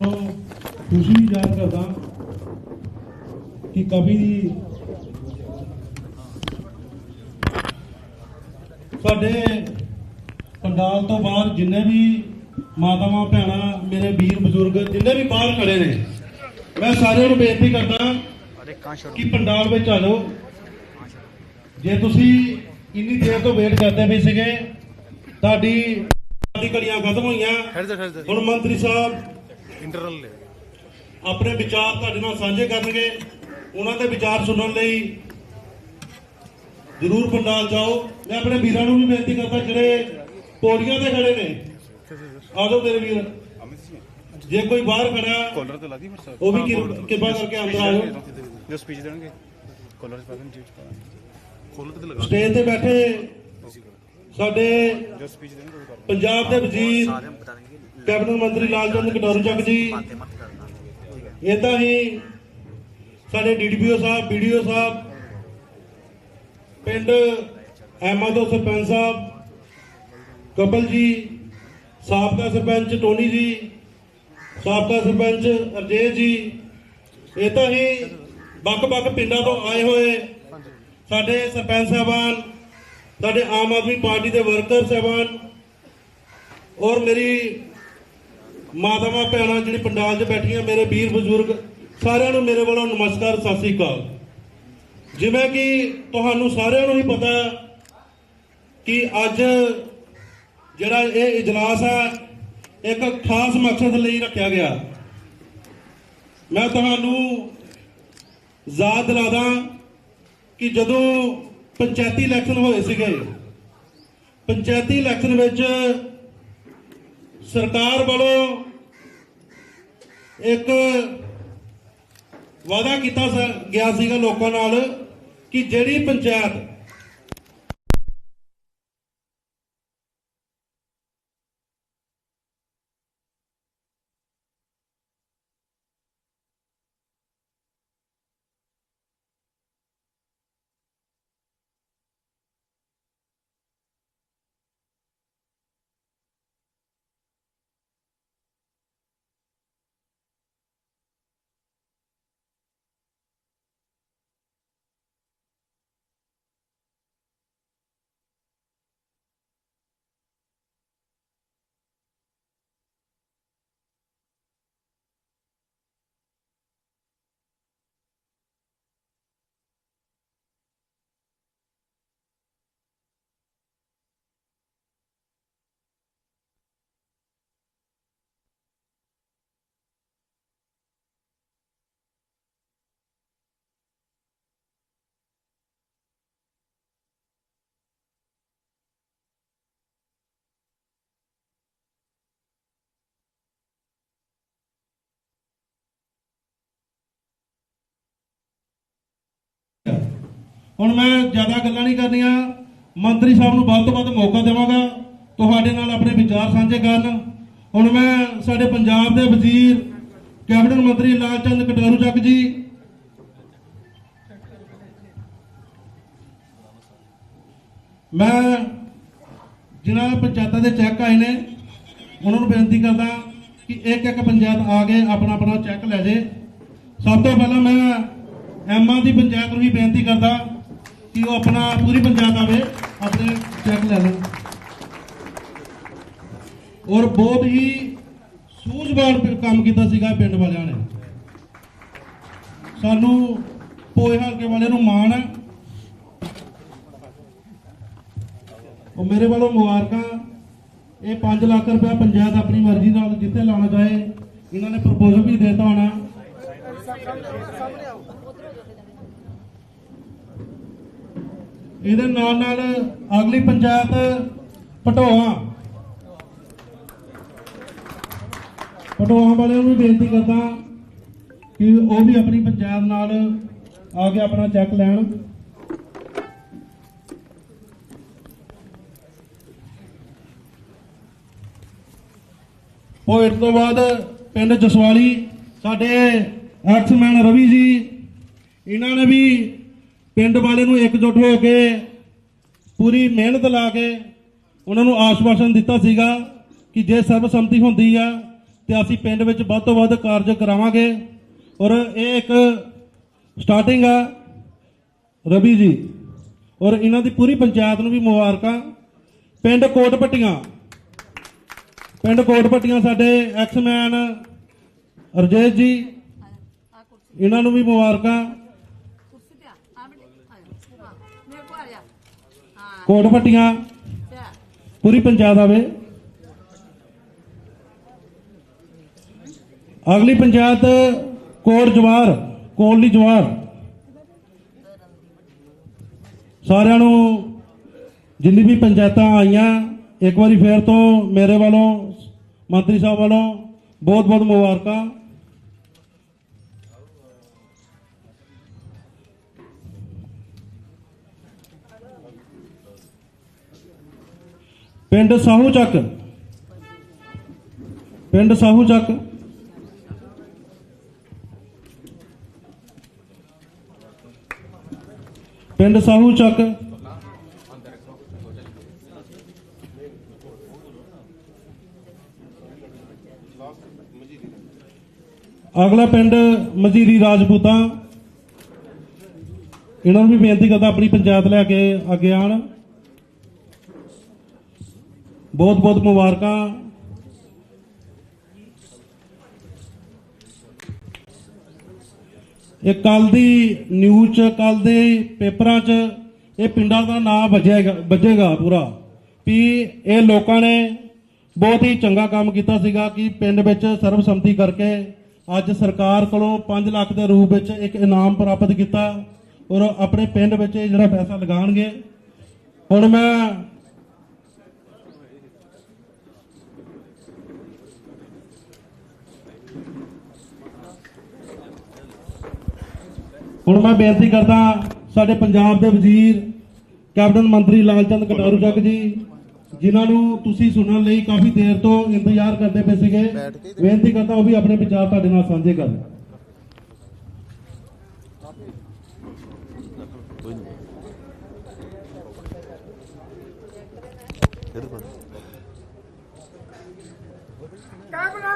ਖੁਸ਼ੀ ਦੀ ਜਾਣ ਕਰਦਾ ਕਿ ਕਵੀ ਦੀ ਸਾਡੇ ਪੰਡਾਲ ਤੋਂ ਬਾਹਰ ਜਿੰਨੇ ਵੀ ਮਾਤਾਵਾਂ ਭੈਣਾਂ ਮੇਰੇ ਵੀਰ ਬਜ਼ੁਰਗ ਜਿੰਨੇ ਵੀ ਬਾਹਰ ਖੜੇ ਨੇ ਮੈਂ ਸਾਰਿਆਂ ਨੂੰ ਬੇਨਤੀ ਕਰਦਾ ਕਿ ਪੰਡਾਲ ਵਿੱਚ ਆ ਜਾਓ। ਜੇ ਤੁਸੀਂ ਇੰਨੀ ਦੇਰ ਤੋਂ ਵੇਟ ਕਰਦੇ ਪਏ ਸੀਗੇ ਤੁਹਾਡੀ ਦੀ ਕੜੀਆਂ ਖਤਮ ਹੋਈਆਂ। ਹੁਣ ਮੰਤਰੀ ਸਾਹਿਬ ਇੰਟਰਨਲ ਨੇ। ਆਪਣੇ ਵਿਚਾਰ ਤੁਹਾਡੇ ਨਾਲ ਸਾਂਝੇ ਕਰਨਗੇ। ਉਹਨਾਂ ਦੇ ਵਿਚਾਰ ਸੁਣਨ ਲਈ ਜ਼ਰੂਰ ਪੰਡਾਲ ਜਾਓ। ਮੈਂ ਆਪਣੇ ਵੀਰਾਂ ਨੂੰ ਵੀ ਬੇਨਤੀ ਕਰਦਾ ਜਿਹੜੇ ਪੌੜੀਆਂ ਤੇ ਖੜੇ ਨੇ। ਆਜੋ ਮੇਰੇ ਵੀਰ। ਜੇ ਕੋਈ ਬਾਹਰ ਖੜਾ ਕਾਲਰ ਤੇ ਲਾਦੀ ਫਿਰ ਉਹ ਵੀ ਕਿਰਪਾ ਕਰਕੇ ਅੰਦਰ ਆਓ ਜੋ ਸਪੀਚ ਦੇਣਗੇ। ਕਾਲਰ ਤੇ ਪਾਣ ਜੀ ਕਾਲਰ ਤੇ ਲਗਾ ਸਟੇਜ ਤੇ ਬੈਠੇ ਸਾਡੇ ਪੰਜਾਬ ਦੇ ਵਜ਼ੀਰ ਕੈਬਨਿਟ ਮੰਤਰੀ ਲਾਲਚੰਦ ਕਟੋਰੂ ਚੱਕ ਜੀ। ਇਦਾਂ ਹੀ ਸਾਡੇ ਡੀਡੀਪੀਓ ਸਾਹਿਬ ਬੀਡੀਓ ਸਾਹਿਬ, ਪਿੰਡ ਐਮਾ ਤੋਂ ਸਰਪੰਚ ਸਾਹਿਬ, ਕਪਲ ਜੀ, ਸਾਬਕਾ ਸਰਪੰਚ ਟੋਨੀ ਜੀ, ਸਾਬਕਾ ਸਰਪੰਚ ਅਰਜੇ ਜੀ। ਇਹ ਤਾਂ ਹੀ ਵੱਖ-ਵੱਖ ਪਿੰਡਾਂ ਤੋਂ ਆਏ ਹੋਏ ਸਾਡੇ ਸਰਪੰਚ ਸਾਹਿਬਾਨ, ਸਾਡੇ ਆਮ ਆਦਮੀ ਪਾਰਟੀ ਦੇ ਵਰਕਰ ਸਾਹਿਬਾਨ ਔਰ ਮੇਰੀ ਮਾਤਾਵਾਂ ਭੈਣਾਂ ਜਿਹੜੀ ਪੰਡਾਲ 'ਚ ਬੈਠੀਆਂ, ਮੇਰੇ ਵੀਰ ਬਜ਼ੁਰਗ, ਸਾਰਿਆਂ ਨੂੰ ਮੇਰੇ ਵੱਲੋਂ ਨਮਸਕਾਰ, ਸਤਿ ਸ੍ਰੀ ਅਕਾਲ। ਜਿਵੇਂ ਕਿ ਤੁਹਾਨੂੰ ਸਾਰਿਆਂ ਨੂੰ ਹੀ ਪਤਾ ਕਿ ਅੱਜ ਜਿਹੜਾ ਇਹ ਇਜਲਾਸ ਹੈ, ਇੱਕ ਖਾਸ ਮਕਸਦ ਲਈ ਰੱਖਿਆ ਗਿਆ। ਮੈਂ ਤੁਹਾਨੂੰ ਯਾਦ ਦਿਲਾਦਾ ਕਿ ਜਦੋਂ ਪੰਚਾਇਤੀ ਇਲੈਕਸ਼ਨ ਹੋਏ ਸੀਗੇ, ਪੰਚਾਇਤੀ ਇਲੈਕਸ਼ਨ ਵਿੱਚ ਸਰਕਾਰ ਵੱਲੋਂ ਇੱਕ ਵਾਅਦਾ ਕੀਤਾ ਗਿਆ ਸੀਗਾ ਲੋਕਾਂ ਨਾਲ ਕਿ ਜਿਹੜੀ ਪੰਚਾਇਤ ਹੁਣ ਮੈਂ ਜ਼ਿਆਦਾ ਗੱਲਾਂ ਨਹੀਂ ਕਰਨੀਆਂ। ਮੰਤਰੀ ਸਾਹਿਬ ਨੂੰ ਵੱਧ ਤੋਂ ਵੱਧ ਮੌਕਾ ਦੇਵਾਂਗਾ। ਤੁਹਾਡੇ ਨਾਲ ਆਪਣੇ ਵਿਚਾਰ ਸਾਂਝੇ ਕਰਨ। ਹੁਣ ਮੈਂ ਸਾਡੇ ਪੰਜਾਬ ਦੇ ਵਜ਼ੀਰ, ਕੈਬਨਿਟ ਮੰਤਰੀ ਲਾਲ ਚੰਦ ਕਟਾਰੂ ਚੱਕ ਜੀ। ਮੈਂ ਜਿਨ੍ਹਾਂ ਪੰਚਾਇਤਾਂ ਦੇ ਚੈੱਕ ਆਏ ਨੇ। ਉਹਨਾਂ ਨੂੰ ਬੇਨਤੀ ਕਰਦਾ ਕਿ ਇੱਕ ਇੱਕ ਪੰਚਾਇਤ ਆ ਕੇ ਆਪਣਾ ਆਪਣਾ ਚੈੱਕ ਲੈ ਜੇ। ਸਭ ਤੋਂ ਪਹਿਲਾਂ ਮੈਂ ਐਮਾ ਦੀ ਪੰਚਾਇਤ ਨੂੰ ਵੀ ਬੇਨਤੀ ਕਰਦਾ ਕਿ ਉਹ ਆਪਣਾ ਪੂਰੀ ਪੰਚਾਇਤ ਆਵੇ, ਆਪਣੇ ਚੈੱਕ ਲੈ ਲੈਣ ਔਰ ਬਹੁਤ ਹੀ ਸੂਝਵਾਨ ਕੰਮ ਕੀਤਾ ਸੀਗਾ ਪਿੰਡ ਵਾਲਿਆਂ ਨੇ। ਸਾਨੂੰ ਪੋਏ ਹਲਕੇ ਵਾਲਿਆਂ ਨੂੰ ਮਾਣ ਹੈ। ਉਹ ਮੇਰੇ ਵੱਲੋਂ ਮੁਬਾਰਕਾਂ। ਇਹ 5 ਲੱਖ ਰੁਪਇਆ ਪੰਚਾਇਤ ਆਪਣੀ ਮਰਜ਼ੀ ਨਾਲ ਜਿੱਥੇ ਲਾਉਣਾ ਚਾਹੇ, ਇਹਨਾਂ ਨੇ ਪ੍ਰਪੋਜ਼ਲ ਵੀ ਦੇਤਾ ਹੋਣਾ। ਇਹਦੇ ਨਾਲ ਨਾਲ ਅਗਲੀ ਪੰਚਾਇਤ ਪਟੋਆ ਪਟੋਆ ਵਾਲਿਆਂ ਨੂੰ ਵੀ ਬੇਨਤੀ ਕਰਦਾ ਕਿ ਉਹ ਵੀ ਆਪਣੀ ਪੰਚਾਇਤ ਨਾਲ ਆ ਕੇ ਆਪਣਾ ਚੈੱਕ ਲੈਣ। ਉਹ ਤੋਂ ਬਾਅਦ ਪਿੰਡ ਜਸਵਾਲੀ, ਸਾਡੇ ਐਕਸਮੈਨ ਰਵੀ ਜੀ, ਇਹਨਾਂ ਨੇ ਵੀ ਪਿੰਡ ਵਾਲੇ ਨੂੰ ਇਕਜੁੱਟ ਹੋ ਕੇ ਪੂਰੀ ਮਿਹਨਤ ਲਾ ਕੇ ਉਹਨਾਂ ਨੂੰ ਆਸ਼ਵਾਸਨ ਦਿੱਤਾ ਸੀਗਾ ਕਿ ਜੇ ਸਰਬਸੰਮਤੀ ਹੁੰਦੀ ਆ ਤੇ ਅਸੀਂ ਪਿੰਡ ਵਿੱਚ ਵੱਧ ਤੋਂ ਵੱਧ ਕਾਰਜ ਕਰਾਵਾਂਗੇ। ਔਰ ਇਹ ਇੱਕ ਸਟਾਰਟਿੰਗ ਆ ਰਵੀ ਜੀ। ਔਰ ਇਹਨਾਂ ਦੀ ਪੂਰੀ ਪੰਚਾਇਤ ਨੂੰ ਵੀ ਮੁਬਾਰਕਾਂ। ਪਿੰਡ ਕੋਟਪੱਟੀਆਂ। ਪਿੰਡ ਕੋਟਪੱਟੀਆਂ ਸਾਡੇ ਐਕਸਮੈਨ ਰਜੇਸ਼ ਜੀ, ਇਹਨਾਂ ਨੂੰ ਵੀ ਮੁਬਾਰਕਾਂ। ਕੋਟ ਕੋਟਪੱਟੀਆਂ ਪੂਰੀ ਪੰਚਾਇਤ ਆਵੇ। ਅਗਲੀ ਪੰਚਾਇਤ ਕੋਟ ਜਵਾਰ ਕੋਟਲੀ ਜਵਾਰ। ਸਾਰਿਆਂ ਨੂੰ ਜਿੰਨੀ ਵੀ ਪੰਚਾਇਤਾਂ ਆਈਆਂ, ਇੱਕ ਵਾਰੀ ਫੇਰ ਤੋਂ ਮੇਰੇ ਵੱਲੋਂ, ਮੰਤਰੀ ਸਾਹਿਬ ਵੱਲੋਂ ਬਹੁਤ ਬਹੁਤ ਮੁਬਾਰਕਾਂ। ਪਿੰਡ ਸਾਹੂ ਚੱਕ। ਪਿੰਡ ਸਾਹੂ ਚੱਕ। ਪਿੰਡ ਸਾਹੂ ਚੱਕ। ਅਗਲਾ ਪਿੰਡ ਮਜੀਰੀ ਰਾਜਪੂਤਾਂ। ਇਹਨਾਂ ਨੂੰ ਵੀ ਬੇਨਤੀ ਕਰਦਾ ਆਪਣੀ ਪੰਚਾਇਤ ਲੈ ਕੇ ਅੱਗੇ ਆਣ ਬਹੁਤ ਬਹੁਤ ਮੁਬਾਰਕਾਂ। ਇਹ ਕੱਲ ਦੀ ਨਿਊਜ਼ ਚ ਕੱਲ ਦੇ ਪੇਪਰਾਂ ਚ ਇਹ ਪਿੰਡਾਂ ਦਾ ਨਾਮ ਵੱਜੇਗਾ ਵੱਜੇਗਾ ਪੂਰਾ ਵੀ ਇਹ ਲੋਕਾਂ ਨੇ ਬਹੁਤ ਹੀ ਚੰਗਾ ਕੰਮ ਕੀਤਾ ਸੀਗਾ ਕਿ ਪਿੰਡ ਵਿੱਚ ਸਰਬਸੰਮਤੀ ਕਰਕੇ ਅੱਜ ਸਰਕਾਰ ਕੋਲੋਂ 5 ਲੱਖ ਦੇ ਰੂਪ ਵਿੱਚ ਇੱਕ ਇਨਾਮ ਪ੍ਰਾਪਤ ਕੀਤਾ ਔਰ ਆਪਣੇ ਪਿੰਡ ਵਿੱਚ ਇਹ ਜਿਹੜਾ ਪੈਸਾ ਲਗਾਉਣਗੇ। ਹੁਣ ਮੈਂ ਹੁਣ ਮੈਂ ਬੇਨਤੀ ਕਰਦਾ ਸਾਡੇ ਪੰਜਾਬ ਦੇ ਵਜ਼ੀਰ ਕੈਬਨਿਟ ਮੰਤਰੀ ਲਾਲਚੰਦ ਕਟਾਰੂ ਚੱਕ ਜੀ, ਜਿਨ੍ਹਾਂ ਨੂੰ ਤੁਸੀਂ ਸੁਣਨ ਲਈ ਕਾਫੀ ਦੇਰ ਤੋਂ ਇੰਤਜ਼ਾਰ ਕਰਦੇ ਪਏ ਸੀਗੇ। ਬੇਨਤੀ ਕਰਦਾ ਉਹ ਵੀ ਆਪਣੇ ਵਿਚਾਰ ਤੁਹਾਡੇ ਨਾਲ ਸਾਂਝੇ ਕਰਨ।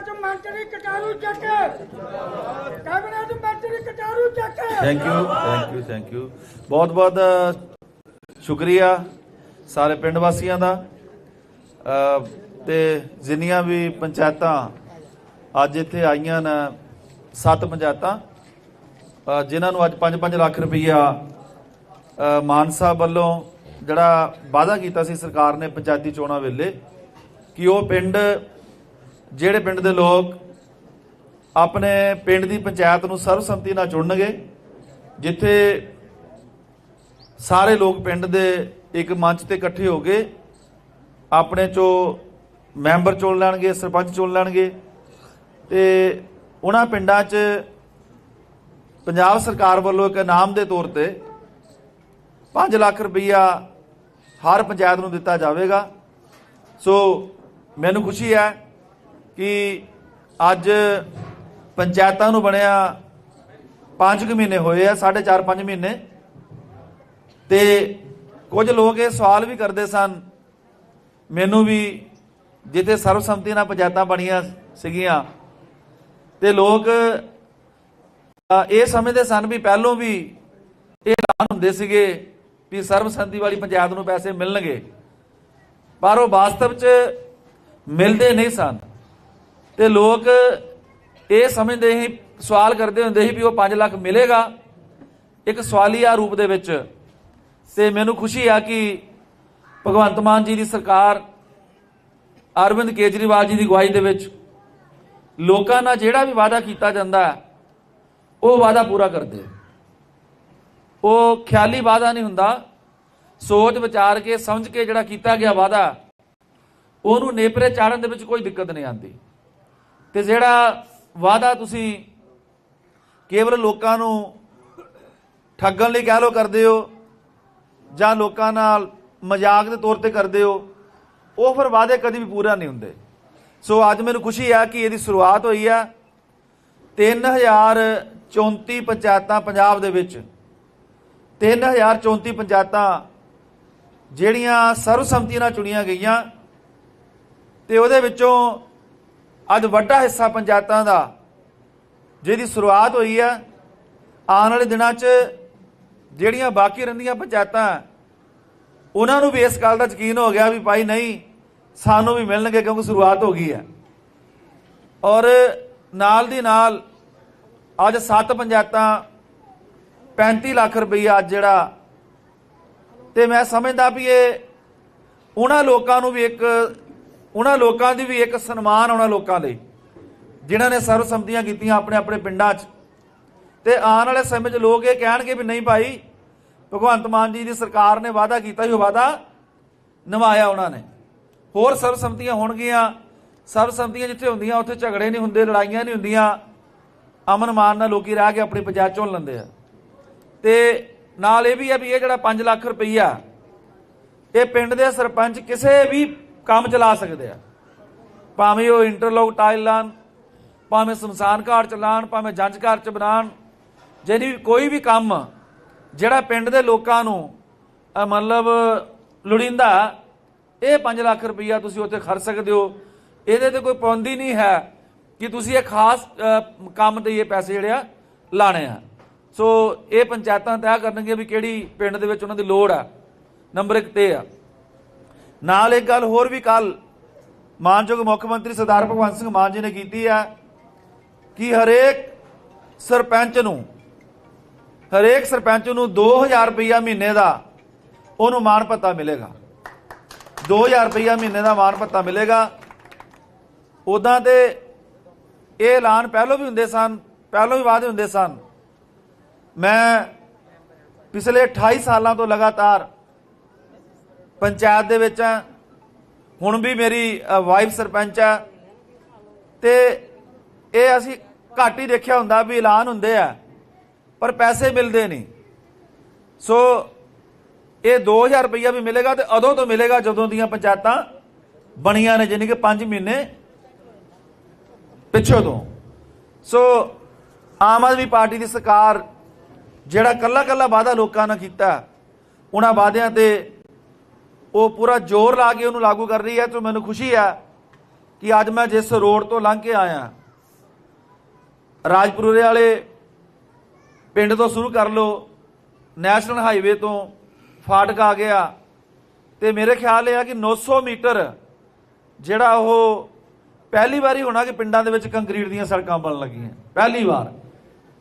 ਕੈਬਨਿਟ ਮੰਤਰੀ ਕਟਾਰੂ ਚੱਕ ਕੈਬਨਿਟ ਮੰਤਰੀ Kataru Chak thank you thank you thank you ਬਹੁਤ ਬਹੁਤ ਸ਼ੁਕਰੀਆ ਸਾਰੇ ਪਿੰਡ ਵਾਸੀਆਂ ਦਾ। ਤੇ ਜਿੰਨੀਆਂ ਵੀ ਪੰਚਾਇਤਾਂ ਅੱਜ ਇੱਥੇ ਆਈਆਂ ਨੇ ਸੱਤ ਪੰਚਾਇਤਾਂ ਜਿਨ੍ਹਾਂ ਨੂੰ ਅੱਜ 5-5 ਲੱਖ ਰੁਪਈਆ ਅ, ਮਾਨ ਸਾਹਿਬ ਵੱਲੋਂ ਜਿਹੜਾ ਵਾਅਦਾ ਕੀਤਾ ਸੀ ਸਰਕਾਰ ਨੇ ਪੰਚਾਇਤੀ ਚੋਣਾਂ ਵੇਲੇ ਕਿ ਉਹ ਪਿੰਡ ਜਿਹੜੇ ਪਿੰਡ ਦੇ ਲੋਕ ਆਪਣੇ ਪਿੰਡ ਦੀ ਪੰਚਾਇਤ ਨੂੰ ਸਰਬਸੰਮਤੀ ਨਾਲ ਚੁਣਨਗੇ, ਜਿੱਥੇ ਸਾਰੇ ਲੋਕ ਪਿੰਡ ਦੇ ਇੱਕ ਮੰਚ ਤੇ ਇਕੱਠੇ ਹੋ ਕੇ ਆਪਣੇ ਚੋਂ ਮੈਂਬਰ ਚੁਣ ਲੈਣਗੇ, ਸਰਪੰਚ ਚੁਣ ਲੈਣਗੇ। ਤੇ ਉਹਨਾਂ ਪਿੰਡਾਂ 'ਚ ਪੰਜਾਬ ਸਰਕਾਰ ਵੱਲੋਂ ਇੱਕ ਇਨਾਮ ਦੇ ਤੌਰ ਤੇ 5 ਲੱਖ ਰੁਪਈਆ ਹਰ ਪੰਚਾਇਤ ਨੂੰ ਦਿੱਤਾ ਜਾਵੇਗਾ। ਸੋ ਮੈਨੂੰ ਖੁਸ਼ੀ ਹੈ ਕਿ ਅੱਜ ਪੰਚਾਇਤਾਂ ਨੂੰ ਬਣਿਆ 5 ਕੁ ਮਹੀਨੇ ਹੋਏ ਆ 4.5 5 ਮਹੀਨੇ। ਤੇ ਕੁਝ ਲੋਕ ਇਹ ਸਵਾਲ ਵੀ ਕਰਦੇ ਸਨ, ਮੈਨੂੰ ਵੀ, ਜਿੱਥੇ ਸਰਵਸੰਮਤੀ ਨਾਲ ਪੰਚਾਇਤਾਂ ਬਣੀਆਂ ਸੀਗੀਆਂ, ਤੇ ਲੋਕ ਇਹ ਸਮਝਦੇ ਸਨ ਵੀ ਪਹਿਲੋਂ ਵੀ ਇਹ ਐਲਾਨ ਹੁੰਦੇ ਸੀਗੇ ਵੀ ਸਰਵਸੰਮਤੀ ਵਾਲੀ ਪੰਚਾਇਤ ਨੂੰ ਪੈਸੇ ਮਿਲਣਗੇ, ਪਰ ਉਹ ਵਾਸਤਵ 'ਚ ਮਿਲਦੇ ਨਹੀਂ ਸਨ। ਤੇ ਲੋਕ ਇਹ ਸਮਝਦੇ ਸੀ, ਸਵਾਲ ਕਰਦੇ ਹੁੰਦੇ ਸੀ ਵੀ ਉਹ 5 ਲੱਖ ਮਿਲੇਗਾ ਇੱਕ ਸਵਾਲੀਆ ਰੂਪ ਦੇ ਵਿੱਚ। ਤੇ ਮੈਨੂੰ ਖੁਸ਼ੀ ਆ ਕਿ ਭਗਵੰਤ ਮਾਨ ਜੀ ਦੀ ਸਰਕਾਰ, ਅਰਵਿੰਦ ਕੇਜਰੀਵਾਲ ਜੀ ਦੀ ਅਗਵਾਈ ਦੇ ਵਿੱਚ ਲੋਕਾਂ ਨਾਲ ਜਿਹੜਾ ਵੀ ਵਾਅਦਾ ਕੀਤਾ ਜਾਂਦਾ, ਉਹ ਵਾਅਦਾ ਪੂਰਾ ਕਰਦੇ ਉਹ ਖਿਆਲੀ ਵਾਅਦਾ ਨਹੀਂ ਹੁੰਦਾ। ਸੋਚ ਵਿਚਾਰ ਕੇ, ਸਮਝ ਕੇ ਜਿਹੜਾ ਕੀਤਾ ਗਿਆ ਵਾਅਦਾ, ਉਹਨੂੰ ਨੇਪਰੇ ਚਾੜਨ ਦੇ ਵਿੱਚ ਕੋਈ ਦਿੱਕਤ ਨਹੀਂ ਆਉਂਦੀ। ਤੇ ਜਿਹੜਾ ਵਾਅਦਾ ਤੁਸੀਂ ਕੇਵਲ ਲੋਕਾਂ ਨੂੰ ਠੱਗਣ ਲਈ ਕਹਿ ਲੋ ਕਰਦੇ ਹੋ, ਜਾਂ ਲੋਕਾਂ ਨਾਲ ਮਜ਼ਾਕ ਦੇ ਤੌਰ ਤੇ ਕਰਦੇ ਹੋ, ਉਹ ਫਿਰ ਵਾਅਦੇ ਕਦੀ ਵੀ ਪੂਰਾ ਨਹੀਂ ਹੁੰਦੇ। ਸੋ ਅੱਜ ਮੈਨੂੰ ਖੁਸ਼ੀ ਆ ਕਿ ਇਹਦੀ ਸ਼ੁਰੂਆਤ ਹੋਈ ਹੈ 3034 ਪੰਚਾਇਤਾਂ ਪੰਜਾਬ ਦੇ ਵਿੱਚ 3034 ਪੰਚਾਇਤਾਂ ਜਿਹੜੀਆਂ ਸਰਵਸੰਮਤੀ ਨਾਲ ਚੁਣੀਆਂ ਗਈਆਂ, ਤੇ ਉਹਦੇ ਵਿੱਚੋਂ ਅੱਜ ਵੱਡਾ ਹਿੱਸਾ ਪੰਚਾਇਤਾਂ ਦਾ, ਜਿਹਦੀ ਸ਼ੁਰੂਆਤ ਹੋਈ ਹੈ ਆਉਣ ਵਾਲੇ ਦਿਨਾਂ 'ਚ ਜਿਹੜੀਆਂ ਬਾਕੀ ਰਹਿੰਦੀਆਂ ਪੰਚਾਇਤਾਂ, ਉਹਨਾਂ ਨੂੰ ਵੀ ਇਸ ਗੱਲ ਦਾ ਯਕੀਨ ਹੋ ਗਿਆ ਵੀ ਭਾਈ ਨਹੀਂ, ਸਾਨੂੰ ਵੀ ਮਿਲਣਗੇ ਕਿਉਂਕਿ ਸ਼ੁਰੂਆਤ ਹੋ ਗਈ ਹੈ ਔਰ ਨਾਲ ਦੀ ਨਾਲ ਅੱਜ ਸੱਤ ਪੰਚਾਇਤਾਂ 35 ਲੱਖ ਰੁਪਈਆ ਅੱਜ ਜਿਹੜਾ, ਤੇ ਮੈਂ ਸਮਝਦਾ ਵੀ ਇਹ, ਉਹਨਾਂ ਲੋਕਾਂ ਨੂੰ ਵੀ ਇੱਕ ਉਹਨਾਂ ਲੋਕਾਂ ਦੀ ਵੀ ਇੱਕ ਸਨਮਾਨ ਉਹਨਾਂ ਲੋਕਾਂ ਲਈ, ਜਿਨ੍ਹਾਂ ਨੇ ਸਰਵਸੰਮਤੀਆਂ ਕੀਤੀਆਂ ਆਪਣੇ ਆਪਣੇ ਪਿੰਡਾਂ 'ਚ। ਤੇ ਆਉਣ ਵਾਲੇ ਸਮੇਂ 'ਚ ਲੋਕ ਇਹ ਕਹਿਣਗੇ ਵੀ ਨਹੀਂ ਭਾਈ, ਭਗਵੰਤ ਮਾਨ ਜੀ ਦੀ ਸਰਕਾਰ ਨੇ ਵਾਅਦਾ ਕੀਤਾ ਹੀ ਉਹ ਵਾਅਦਾ ਨਿਭਾਇਆ ਉਹਨਾਂ ਨੇ। ਹੋਰ ਸਰਵਸੰਮਤੀਆਂ ਹੋਣਗੀਆਂ ਸਰਵਸੰਮਤੀਆਂ ਜਿੱਥੇ ਹੁੰਦੀਆਂ, ਉੱਥੇ ਝਗੜੇ ਨਹੀਂ ਹੁੰਦੇ, ਲੜਾਈਆਂ ਨਹੀਂ ਹੁੰਦੀਆਂ। ਅਮਨ ਮਾਨ ਨਾਲ ਲੋਕੀ ਰਹਿ ਕੇ ਆਪਣੀ ਪੰਚਾਇਤ ਚੁਣ ਲੈਂਦੇ ਆ। ਤੇ ਨਾਲ ਇਹ ਵੀ ਹੈ ਵੀ ਇਹ ਜਿਹੜਾ 5 ਲੱਖ ਰੁਪਈਆ, ਇਹ ਪਿੰਡ ਦੇ ਸਰਪੰਚ ਕਿਸੇ ਵੀ ਕੰਮ ਚਲਾ ਸਕਦੇ ਆ। ਭਾਵੇਂ ਉਹ ਇੰਟਰਲੋਕ ਟਾਈਲ ਲਾਣ, ਭਾਵੇਂ ਸਮਸਾਨ ਘਾਟ ਚ ਲਾਣ, ਭਾਵੇਂ ਜੰਜ ਘਰ ਚ ਬਣਾਉਣ ਜਿਹੜੀ ਵੀ ਕੋਈ ਵੀ ਕੰਮ ਜਿਹੜਾ ਪਿੰਡ ਦੇ ਲੋਕਾਂ ਨੂੰ ਮਤਲਬ ਲੋੜੀਂਦਾ, ਇਹ 5 ਲੱਖ ਰੁਪਈਆ ਤੁਸੀਂ ਉੱਥੇ ਖਰਚ ਸਕਦੇ ਹੋ। ਇਹਦੇ ਤੇ ਕੋਈ ਪਾਬੰਦੀ ਨਹੀਂ ਹੈ ਕਿ ਤੁਸੀਂ ਇਹ ਖਾਸ ਕੰਮ ਤੇ ਇਹ ਪੈਸੇ ਜਿਹੜੇ ਆ ਲਾਣੇ ਆ। ਸੋ ਇਹ ਪੰਚਾਇਤਾਂ ਤੈਅ ਕਰਨਗੀਆਂ ਵੀ ਕਿਹੜੀ ਪਿੰਡ ਦੇ ਵਿੱਚ ਉਹਨਾਂ ਦੀ ਲੋੜ ਆ। ਨੰਬਰ 1 ਤੇ ਆ। ਨਾਲ ਇੱਕ ਗੱਲ ਹੋਰ ਵੀ ਕੱਲ ਮਾਨਯੋਗ ਮੁੱਖ ਮੰਤਰੀ ਸਰਦਾਰ ਭਗਵੰਤ ਸਿੰਘ ਮਾਨ ਜੀ ਨੇ ਕੀਤੀ ਆ ਕਿ ਹਰੇਕ ਸਰਪੰਚ ਨੂੰ, ਹਰੇਕ ਸਰਪੰਚ ਨੂੰ 2000 ਰੁਪਇਆ ਮਹੀਨੇ ਦਾ ਉਹਨੂੰ ਮਾਣ ਭੱਤਾ ਮਿਲੇਗਾ। 2000 ਰੁਪਇਆ ਮਹੀਨੇ ਦਾ ਮਾਣ ਭੱਤਾ ਮਿਲੇਗਾ। ਉਦਾਂ ਤੇ ਇਹ ਐਲਾਨ ਪਹਿਲਾਂ ਵੀ ਹੁੰਦੇ ਸਨ, ਪਹਿਲਾਂ ਵੀ ਵਾਅਦੇ ਹੁੰਦੇ ਸਨ। ਮੈਂ ਪਿਛਲੇ 28 ਸਾਲਾਂ ਤੋਂ ਲਗਾਤਾਰ ਪੰਚਾਇਤ ਦੇ ਵਿੱਚ ਆ ਹੁਣ ਵੀ ਮੇਰੀ ਵਾਈਫ ਸਰਪੰਚ ਆ। ਤੇ ਇਹ ਅਸੀਂ ਘੱਟ ਹੀ ਦੇਖਿਆ ਹੁੰਦਾ ਵੀ ਐਲਾਨ ਹੁੰਦੇ ਆ, ਪਰ ਪੈਸੇ ਮਿਲਦੇ ਨਹੀਂ। ਸੋ ਇਹ 2000 ਰੁਪਈਆ ਵੀ ਮਿਲੇਗਾ ਤੇ ਉਦੋਂ ਤੋਂ ਮਿਲੇਗਾ ਜਦੋਂ ਦੀਆਂ ਪੰਚਾਇਤਾਂ ਬਣੀਆਂ ਨੇ ਜਾਨੀ ਕਿ 5 ਮਹੀਨੇ ਪਿੱਛੋਂ ਤੋਂ। ਸੋ ਆਮ ਆਦਮੀ ਪਾਰਟੀ ਦੀ ਸਰਕਾਰ ਜਿਹੜਾ ਕੱਲਾ ਕੱਲਾ ਵਾਅਦਾ ਲੋਕਾਂ ਨਾਲ ਕੀਤਾ, ਉਹਨਾਂ ਵਾਅਦਿਆਂ ਤੇ ਉਹ ਪੂਰਾ ਜ਼ੋਰ ਲਾ ਕੇ ਉਹਨੂੰ ਲਾਗੂ ਕਰ ਰਹੀ ਹੈ ਤੇ ਮੈਨੂੰ ਖੁਸ਼ੀ ਹੈ ਕਿ ਅੱਜ ਮੈਂ ਜਿਸ ਰੋਡ ਤੋਂ ਲੰਘ ਕੇ ਆਇਆ, ਰਾਜਪੁਰੇ ਵਾਲੇ ਪਿੰਡ ਤੋਂ ਸ਼ੁਰੂ ਕਰ ਲਓ, ਨੈਸ਼ਨਲ ਹਾਈਵੇ ਤੋਂ ਫਾਟਕ ਆ ਗਿਆ ਤੇ ਮੇਰੇ ਖਿਆਲ ਇਹ ਆ ਕਿ 900 ਮੀਟਰ ਜਿਹੜਾ ਉਹ ਪਹਿਲੀ ਵਾਰੀ ਹੋਣਾ ਕਿ ਪਿੰਡਾਂ ਦੇ ਵਿੱਚ ਕੰਕਰੀਟ ਦੀਆਂ ਸੜਕਾਂ ਬਣਨ ਲੱਗੀਆਂ। ਪਹਿਲੀ ਵਾਰ।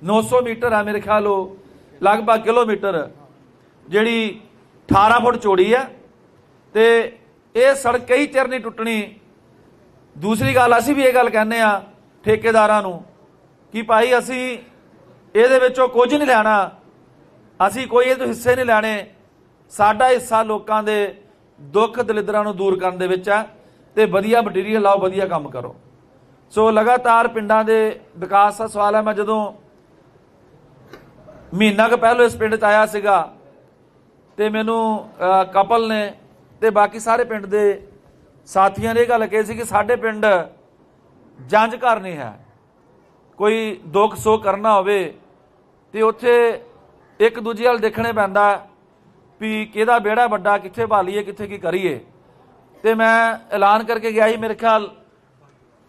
900 ਮੀਟਰ ਆ ਮੇਰੇ ਖਿਆਲ ਉਹ, ਲਗਭਗ ਕਿਲੋਮੀਟਰ, ਜਿਹੜੀ 18 ਫੁੱਟ ਚੌੜੀ ਹੈ ਤੇ ਇਹ ਸੜਕ ਕਈ ਚਿਰ ਨਹੀਂ ਟੁੱਟਣੀ। ਦੂਸਰੀ ਗੱਲ, ਅਸੀਂ ਵੀ ਇਹ ਗੱਲ ਕਹਿੰਦੇ ਆ ਠੇਕੇਦਾਰਾਂ ਨੂੰ ਕਿ ਭਾਈ ਅਸੀਂ ਇਹਦੇ ਵਿੱਚੋਂ ਕੁਝ ਨਹੀਂ ਲੈਣਾ। ਅਸੀਂ ਕੋਈ ਇਹਦੇ ਹਿੱਸੇ ਨਹੀਂ ਲੈਣੇ। ਸਾਡਾ ਹਿੱਸਾ ਲੋਕਾਂ ਦੇ ਦੁੱਖ ਦਲਿੱਦਰਾਂ ਨੂੰ ਦੂਰ ਕਰਨ ਦੇ ਵਿੱਚ ਆ ਤੇ ਵਧੀਆ ਮਟੀਰੀਅਲ ਲਾਓ, ਵਧੀਆ ਕੰਮ ਕਰੋ। ਸੋ ਲਗਾਤਾਰ ਪਿੰਡਾਂ ਦੇ ਵਿਕਾਸ ਦਾ ਸਵਾਲ ਹੈ। ਮੈਂ ਜਦੋਂ ਮਹੀਨਾ ਕੁ ਪਹਿਲਾਂ ਇਸ ਪਿੰਡ 'ਚ ਆਇਆ ਸੀਗਾ ਤੇ ਮੈਨੂੰ ਕਪਲ ਨੇ ਤੇ ਬਾਕੀ ਸਾਰੇ ਪਿੰਡ ਦੇ ਸਾਥੀਆਂ ਨੇ ਇਹ ਗੱਲ ਕਹੀ ਸੀ ਕਿ ਸਾਡੇ ਪਿੰਡ ਜੰਜ ਘਰ ਨਹੀਂ ਹੈ। ਕੋਈ ਦੁੱਖ ਸੋ ਕਰਨਾ ਹੋਵੇ ਤੇ ਉੱਥੇ ਇੱਕ ਦੂਜੇ ਵੱਲ ਦੇਖਣੇ ਪੈਂਦਾ ਵੀ ਕਿਹਦਾ ਵਿਹੜਾ ਵੱਡਾ, ਕਿੱਥੇ ਭਾਲੀਏ, ਕਿੱਥੇ ਕੀ ਕਰੀਏ। ਤੇ ਮੈਂ ਐਲਾਨ ਕਰਕੇ ਗਿਆ ਸੀ, ਮੇਰੇ ਖਿਆਲ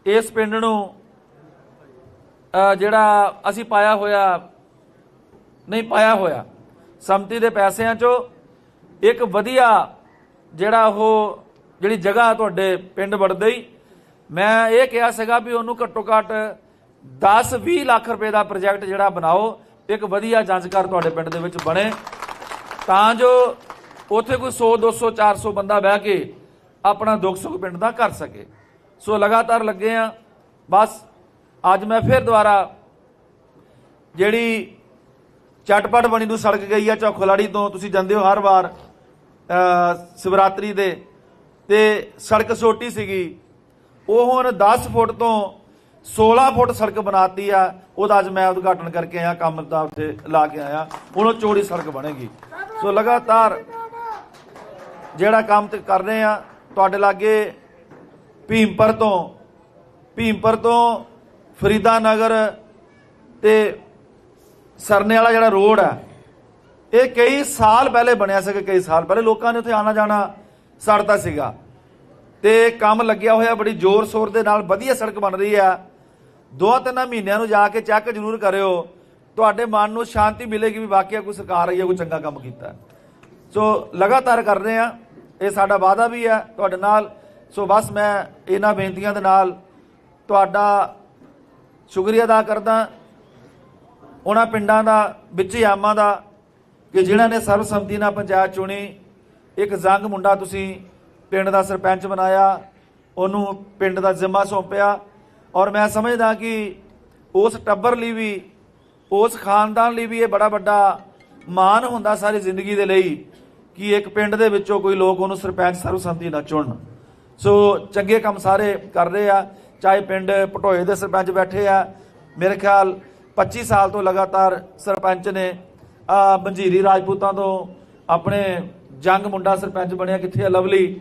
ਇਸ ਪਿੰਡ ਨੂੰ ਜਿਹੜਾ ਅਸੀਂ ਪਾਇਆ ਹੋਇਆ, ਨਹੀਂ ਪਾਇਆ ਹੋਇਆ, ਸੰਮਤੀ ਦੇ ਪੈਸਿਆਂ ਚੋਂ ਇੱਕ ਵਧੀਆ ਜਿਹੜਾ ਉਹ ਜਿਹੜੀ ਜਗ੍ਹਾ ਤੁਹਾਡੇ ਪਿੰਡ ਵੜਦੇ ਹੀ, ਮੈਂ ਇਹ ਕਿਹਾ ਸੀਗਾ ਵੀ ਉਹਨੂੰ ਘੱਟੋ ਘੱਟ 10-20 ਲੱਖ ਰੁਪਏ ਦਾ ਪ੍ਰੋਜੈਕਟ ਜਿਹੜਾ ਬਣਾਓ, ਇੱਕ ਵਧੀਆ ਜਾਂਚਕਾਰ ਤੁਹਾਡੇ ਪਿੰਡ ਦੇ ਵਿੱਚ ਬਣੇ। ਤਾਂ ਜੋ ਉੱਥੇ ਕੋਈ 100 200 400 ਬੰਦਾ ਬਹਿ ਕੇ ਆਪਣਾ ਦੁੱਖ ਸੁੱਖ ਪਿੰਡ ਦਾ ਕਰ ਸਕੇ। ਸੋ ਲਗਾਤਾਰ ਲੱਗੇ ਆ। ਬਸ ਅੱਜ ਮੈਂ ਫਿਰ ਦੁਬਾਰਾ ਜਿਹੜੀ ਚਟਪਟ ਬਣੀ ਨੂੰ ਸੜਕ ਗਈ ਆ ਚੌਖਲਾੜੀ ਤੋਂ, ਤੁਸੀਂ ਜਾਂਦੇ ਹੋ ਹਰ ਵਾਰ। ਸ਼ਿਵਰਾਤਰੀ ਦੇ ਤੇ ਸੜਕ ਛੋਟੀ ਸੀਗੀ। ਉਹ ਹੁਣ 10 ਫੁੱਟ ਤੋਂ 16 ਫੁੱਟ ਸੜਕ ਬਣਾਤੀ ਆ। ਉਹਦਾ ਅੱਜ ਮੈਂ ਉਦਘਾਟਨ ਕਰਕੇ ਆਇਆ, ਕੰਮ ਦਾ ਉੱਥੇ ਲਾ ਕੇ ਆਇਆ। ਹੁਣ ਉਹ ਚੌੜੀ ਸੜਕ ਬਣੇਗੀ। ਸੋ ਲਗਾਤਾਰ ਜਿਹੜਾ ਕੰਮ ਤੇ ਕਰ ਰਹੇ ਆ, ਤੁਹਾਡੇ ਲਾਗੇ ਭੀਮਪਰ ਤੋਂ ਭੀਮਪਰ ਤੋਂ ਫਰੀਦਾ ਨਗਰ ਤੇ ਸਰਨੇ ਵਾਲਾ ਜਿਹੜਾ ਰੋਡ ਆ ਇਹ ਕਈ ਸਾਲ ਪਹਿਲੇ ਬਣਿਆ ਸੀਗਾ, ਕਈ ਸਾਲ ਪਹਿਲੇ। ਲੋਕਾਂ ਨੇ ਉੱਥੇ ਆਣਾ ਜਾਣਾ ਸੜਦਾ ਸੀਗਾ। ਤੇ ਕੰਮ ਲੱਗਿਆ ਹੋਇਆ, ਬੜੀ ਜ਼ੋਰ ਸ਼ੋਰ ਦੇ ਨਾਲ ਵਧੀਆ ਸੜਕ ਬਣ ਰਹੀ ਆ। ਦੋ ਤਿੰਨ ਮਹੀਨਿਆਂ ਨੂੰ ਜਾ ਕੇ ਚੈੱਕ ਜ਼ਰੂਰ ਕਰਿਓ। ਤੁਹਾਡੇ ਮਨ ਨੂੰ ਸ਼ਾਂਤੀ ਮਿਲੇਗੀ ਵੀ ਵਾਕਿਆ ਕੋਈ ਸਰਕਾਰ ਆਈ ਹੈ ਕੋਈ ਚੰਗਾ ਕੰਮ ਕੀਤਾ। ਸੋ ਲਗਾਤਾਰ ਕਰ ਰਹੇ ਆ। ਇਹ ਸਾਡਾ ਵਾਅਦਾ ਵੀ ਹੈ ਤੁਹਾਡੇ ਨਾਲ। ਸੋ ਬਸ ਮੈਂ ਇਹਨਾਂ ਬੇਨਤੀਆਂ ਦੇ ਨਾਲ ਤੁਹਾਡਾ ਸ਼ੁਕਰੀਆ ਅਦਾ ਕਰਦਾ। ਉਹਨਾਂ ਪਿੰਡਾਂ ਦਾ, ਵਿੱਚ ਆਮਾਂ ਦਾ ਕਿ ਜਿਨ੍ਹਾਂ ਨੇ ਸਰਬਸੰਮਤੀ ਨਾਲ ਪੰਚਾਇਤ ਚੁਣੀ, ਇੱਕ ਜ਼ੰਗ ਮੁੰਡਾ ਤੁਸੀਂ ਪਿੰਡ ਦਾ ਸਰਪੰਚ ਬਣਾਇਆ, ਉਹਨੂੰ ਪਿੰਡ ਦਾ ਜ਼ਿੰਮਾ ਸੌਂਪਿਆ ਔਰ ਮੈਂ ਸਮਝਦਾ ਕਿ ਉਸ ਟੱਬਰ ਲਈ ਵੀ, ਉਸ ਖਾਨਦਾਨ ਲਈ ਵੀ ਇਹ ਬੜਾ ਵੱਡਾ ਮਾਣ ਹੁੰਦਾ ਸਾਰੀ ਜ਼ਿੰਦਗੀ ਦੇ ਲਈ ਕਿ ਇੱਕ ਪਿੰਡ ਦੇ ਵਿੱਚੋਂ ਕੋਈ ਲੋਕ ਉਹਨੂੰ ਸਰਪੰਚ ਸਰਬਸੰਮਤੀ ਨਾਲ ਚੁਣਨ। ਸੋ ਚੰਗੇ ਕੰਮ ਸਾਰੇ ਕਰ ਰਹੇ ਆ, ਚਾਹੇ ਪਿੰਡ ਪਟੋਏ ਦੇ ਸਰਪੰਚ ਬੈਠੇ ਆ, ਮੇਰੇ ਖਿਆਲ 25 ਸਾਲ ਤੋਂ ਲਗਾਤਾਰ ਸਰਪੰਚ ਨੇ ਆ ਬੰਜੀਰੀ ਰਾਜਪੂਤਾਂ ਤੋਂ ਆਪਣੇ ਜੰਗ ਮੁੰਡਾ ਸਰਪੰਚ ਬਣਿਆ ਕਿੱਥੇ ਆ, ਲਵਲੀ।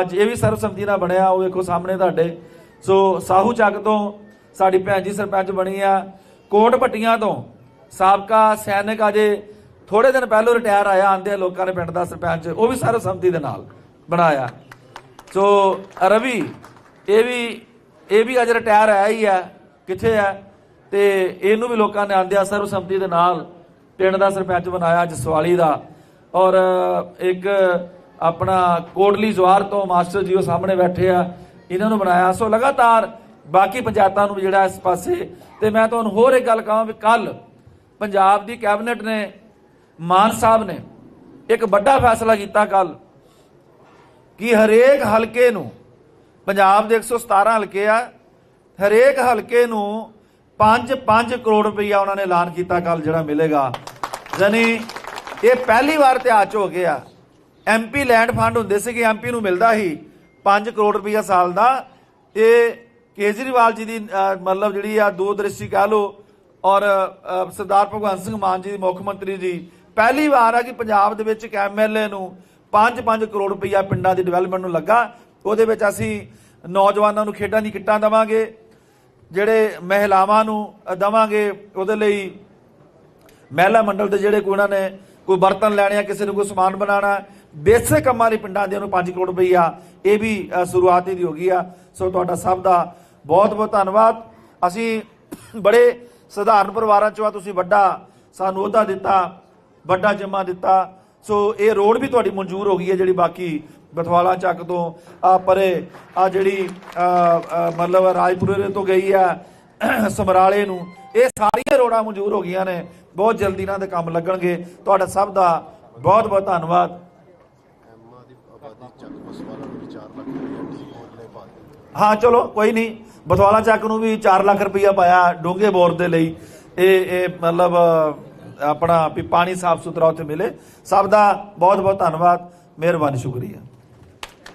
ਅੱਜ ਇਹ ਵੀ ਸਰਬਸੰਮਤੀ ਨਾਲ ਬਣਿਆ, ਉਹ ਵੇਖੋ ਸਾਹਮਣੇ ਤੁਹਾਡੇ। ਸੋ ਸਾਹੂ ਚੱਕ ਤੋਂ ਸਾਡੀ ਭੈਣ ਜੀ ਸਰਪੰਚ ਬਣੀ ਆ। ਕੋਟ ਭੱਟੀਆਂ ਤੋਂ ਸਾਬਕਾ ਸੈਨਿਕ ਅਜੇ ਥੋੜੇ ਦਿਨ ਪਹਿਲਾਂ ਰਿਟਾਇਰ ਆਇਆ, ਆਂਦੇ ਲੋਕਾਂ ਨੇ ਪਿੰਡ ਦਾ ਸਰਪੰਚ, ਉਹ ਵੀ ਸਰਬਸੰਮਤੀ ਦੇ ਨਾਲ ਬਣਾਇਆ। ਸੋ ਰਵੀ, ਇਹ ਵੀ ਇਹ ਵੀ ਅੱਜ ਰਿਟਾਇਰ ਆਇਆ ਹੀ ਆ, ਕਿੱਥੇ ਆ? ਤੇ ਇਹਨੂੰ ਵੀ ਲੋਕਾਂ ਨੇ ਆਂਦਿਆ ਸਰਬਸੰਮਤੀ ਦੇ ਨਾਲ ਪਿੰਡ ਦਾ ਸਰਪੰਚ ਬਣਾਇਆ ਜਸਵਾਲੀ ਦਾ। ਔਰ ਇੱਕ ਆਪਣਾ ਕੋਟਲੀ ਜਵਾਰ ਤੋਂ ਮਾਸਟਰ ਜੀ ਉਹ ਸਾਹਮਣੇ ਬੈਠੇ ਆ, ਇਹਨਾਂ ਨੂੰ ਬਣਾਇਆ। ਸੋ ਲਗਾਤਾਰ ਬਾਕੀ ਪੰਚਾਇਤਾਂ ਨੂੰ ਜਿਹੜਾ ਇਸ ਪਾਸੇ, ਤੇ ਮੈਂ ਤੁਹਾਨੂੰ ਹੋਰ ਇੱਕ ਗੱਲ ਕਹਾਂ ਵੀ ਕੱਲ ਪੰਜਾਬ ਦੀ ਕੈਬਨਿਟ ਨੇ, ਮਾਨ ਸਾਹਿਬ ਨੇ ਇੱਕ ਵੱਡਾ ਫੈਸਲਾ ਕੀਤਾ ਕੱਲ ਕਿ ਹਰੇਕ ਹਲਕੇ ਨੂੰ, ਪੰਜਾਬ ਦੇ 117 ਹਲਕੇ ਆ, ਹਰੇਕ ਹਲਕੇ ਨੂੰ 5-5 ਕਰੋੜ ਰੁਪਈਆ ਉਹਨਾਂ ਨੇ ਐਲਾਨ ਕੀਤਾ ਕੱਲ ਜਿਹੜਾ ਮਿਲੇਗਾ। ਯਾਨੀ ਇਹ ਪਹਿਲੀ ਵਾਰ ਇਤਿਹਾਸ 'ਚ ਹੋ ਗਿਆ ਐਮਪੀ ਲੈਂਡ ਫੰਡ ਹੁੰਦੇ ਸੀਗੇ ਐਮਪੀ ਨੂੰ ਮਿਲਦਾ ਸੀ 5 ਕਰੋੜ ਰੁਪਈਆ ਸਾਲ ਦਾ। ਇਹ ਕੇਜਰੀਵਾਲ ਜੀ ਦੀ ਮਤਲਬ ਜਿਹੜੀ ਆ ਦੂਰਦ੍ਰਿਸ਼ਟੀ ਕਹ ਲੋ ਔਰ ਸਰਦਾਰ ਭਗਵੰਤ ਸਿੰਘ ਮਾਨ ਜੀ ਦੀ ਮੁੱਖ ਮੰਤਰੀ ਜੀ। ਪਹਿਲੀ ਵਾਰ ਆ ਕਿ ਪੰਜਾਬ ਦੇ ਵਿੱਚ ਇੱਕ ਐਮਐਲਏ ਨੂੰ 5-5 ਕਰੋੜ ਰੁਪਈਆ ਪਿੰਡਾਂ ਦੀ ਡਿਵੈਲਪਮੈਂਟ ਨੂੰ ਲੱਗਾ। ਉਹਦੇ ਵਿੱਚ ਅਸੀਂ ਨੌਜਵਾਨਾਂ ਨੂੰ ਖੇਡਾਂ ਦੀ ਕਿੱਟਾਂ ਦਵਾਂਗੇ ਜਿਹੜੇ ਮਹਿਲਾਵਾਂ ਨੂੰ ਅ, ਦਵਾਂਗੇ ਉਹਦੇ ਲਈ ਮਹਿਲਾ ਮੰਡਲ ਦੇ ਜਿਹੜੇ ਕੋਈ ਉਹਨਾਂ ਨੇ ਕੋਈ ਬਰਤਨ ਲੈਣੇ ਆ ਕਿਸੇ ਨੂੰ ਕੋਈ ਸਮਾਨ ਬਣਾਉਣਾ ਬੇਸਿਕ ਕੰਮਾਂ ਲਈ ਪਿੰਡਾਂ ਦੇ ਉਹਨੂੰ 5 ਕਰੋੜ ਰੁਪਈਆ ਇਹ ਵੀ ਅ, ਸ਼ੁਰੂਆਤ ਹੀ ਦੀ ਹੋ ਗਈ ਆ। ਸੋ ਤੁਹਾਡਾ ਸਭ ਦਾ ਬਹੁਤ ਬਹੁਤ ਧੰਨਵਾਦ। ਅਸੀਂ ਬੜੇ ਸਧਾਰਨ ਪਰਿਵਾਰਾਂ ਚੋਂ ਆ ਤੁਸੀਂ ਵੱਡਾ ਸਾਨੂੰ ਅਹੁਦਾ ਦਿੱਤਾ ਵੱਡਾ ਜਮਾ ਦਿੱਤਾ। ਸੋ ਇਹ ਰੋਡ ਵੀ ਤੁਹਾਡੀ ਮਨਜ਼ੂਰ ਹੋ ਗਈ ਹੈ ਜਿਹੜੀ ਬਾਕੀ ਬਥਵਾਲਾ ਚੱਕ ਤੋਂ ਆ ਪਰੇ ਆ ਜਿਹੜੀ ਮਤਲਬ ਰਾਜਪੁਰੇ ਤੋਂ ਗਈ ਆ ਸਮਰਾਲੇ ਨੂੰ। ਇਹ ਸਾਰੀਆਂ ਰੋਡਾਂ ਮਨਜ਼ੂਰ ਹੋ ਗਈਆਂ ਨੇ? ਬਹੁਤ ਜਲਦੀ ਇਹਨਾਂ ਦੇ ਕੰਮ ਲੱਗਣਗੇ। ਤੁਹਾਡਾ ਸਭ ਦਾ ਬਹੁਤ ਬਹੁਤ ਧੰਨਵਾਦ। ਹਾਂ, ਚਲੋ, ਕੋਈ ਨਹੀਂ। ਬਥਵਾਲਾ ਚੱਕ ਨੂੰ ਵੀ 4 ਲੱਖ ਰੁਪਇਆ ਪਾਇਆ ਡੋਂਗੇ ਬੋਰ ਦੇ ਲਈ। ਇਹ ਇਹ ਮਤਲਬ ਆਪਣਾ ਵੀ ਪਾਣੀ ਸਾਫ਼ ਸੁਥਰਾ ਉੱਥੇ ਮਿਲੇ। ਸਭ ਦਾ ਬਹੁਤ ਬਹੁਤ ਧੰਨਵਾਦ। ਮਿਹਰਬਾਨੀ, ਸ਼ੁਕਰੀਆ।